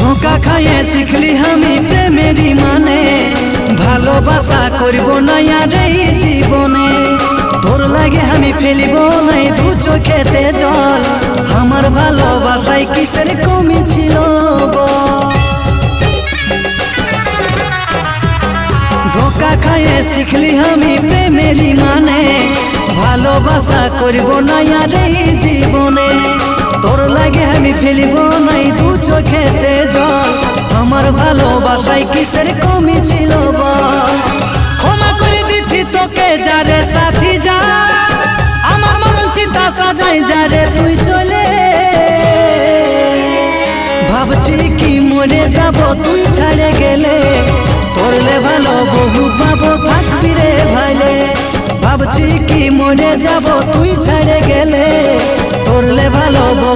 ধোকা খাইয়ে শিখলি আমি প্রেমেরই মানে ভালোবাসা করব না আর এই জীবনে তোর লাগে আমি ফেলিব নাই দু চোখেতে জল আমার ভালোবাসায় কিসের কমি ছিল? ধোকা খাইয়ে শিখলি আমি প্রেমেরই মানে ভালোবাসা করব না আর এই আমার ভালোবাসায় কিসের কমি ছিল ক্ষমা করে দিচ্ছি তোকে, যারে সাথী যা। আমার মরণ চিন্তা সাজাই, যারে তুই চলে। ভাবছি কি মরে যাব, তুই ছাড়ে গেলে। তোরলে ভালো বহু পাবো, থাকবি রে ভাইলে। ভাবছি কি মরে যাব, তুই ছাড়ে গেলে। তোরলে ভালো বহু